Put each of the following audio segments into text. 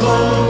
trouble.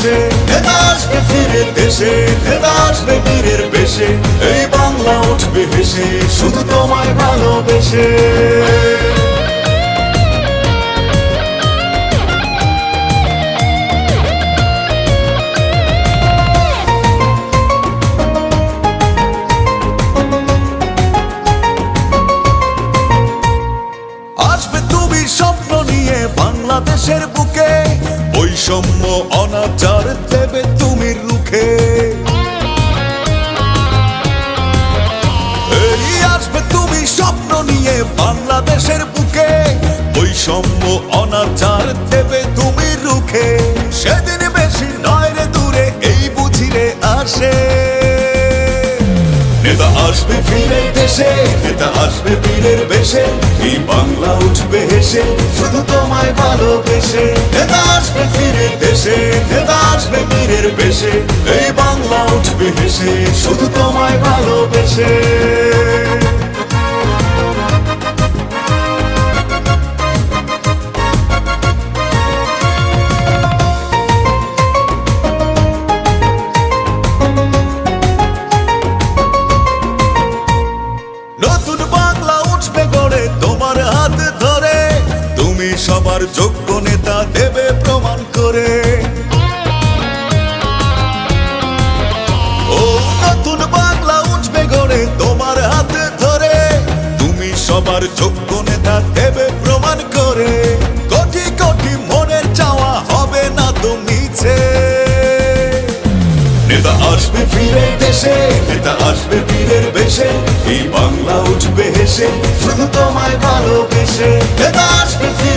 ভালোবেসে নেতা আসবে ফিরে দেশে নেতা আসবে বীরের বেশে। এই বাংলা উঠবে হেসে, শুধু তোমায় ভালোবেসে। বাংলাদেশের বুকে। বৈষম্য অনাচার দেবে তুমি রুখে। আসবে তুমি স্বপ্ন নিয়ে বাংলাদেশের বুকে। বৈষম্য অনাচার দেবে তুমি রুখে। সেদিন বেশি নয় রে দূরে, এই বুঝিরে আসে। আসবে ফিরে দেশে নেতা আসবে পীরের বেশে, এই বাংলা উঠবে হেসে, শুধু তোমায় ভালোবেসে। নেতা আসবে ফিরে দেশে, নেতা আসবে পীরের বেশে, এই বাংলা উঠবে হেসে, শুধু তোমায় ভালোবেসে। তুমি সবার যোগ্য নেতা দেবে প্রমাণ করে। ও নতুন বাংলা উঠবে গড়ে তোমার হাত ধরে। তুমি সবার যোগ্য নেতা দেবে প্রমাণ করে। কোটি কোটি মনের চাওয়া হবে না তো মিছে। নেতা আসবে ফিরে দেশে, নেতা আসবে বীরের বেশে। এই বাংলা উঠবে হেসে, শুধু তোমায় ভালোবেসে। নেতা আসবে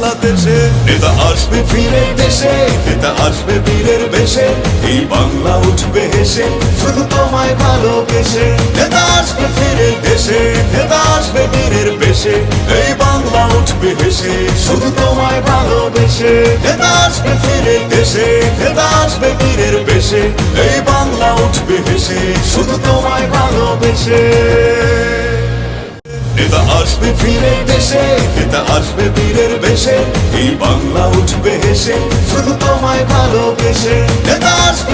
বাংলাদেশে। নেতা আসবে ফিরে দেশে, নেতা আসবে বীরের বেশে। এই বাংলা উঠবে হেসে, শুধু তোমায় ভালোবেসে। নেতা আসবে ফিরে দেশে, নেতা আসবে বীরের বেশে। এই বাংলা উঠবে হেসে, শুধু তোমায় ভালোবেসে। নেতা আসবে ফিরে দেশে, নেতা আসবে বীরের বেশে। এই বাংলা উঠবে হেসে, শুধু তোমায় ভালোবেসে। আসবে ফিরে দেশে নেতা আসবে বীরের বেশে, এই বাংলা উঠবে হেসে, শুধু তোমায় ভালোবেসে। নেতা আসবে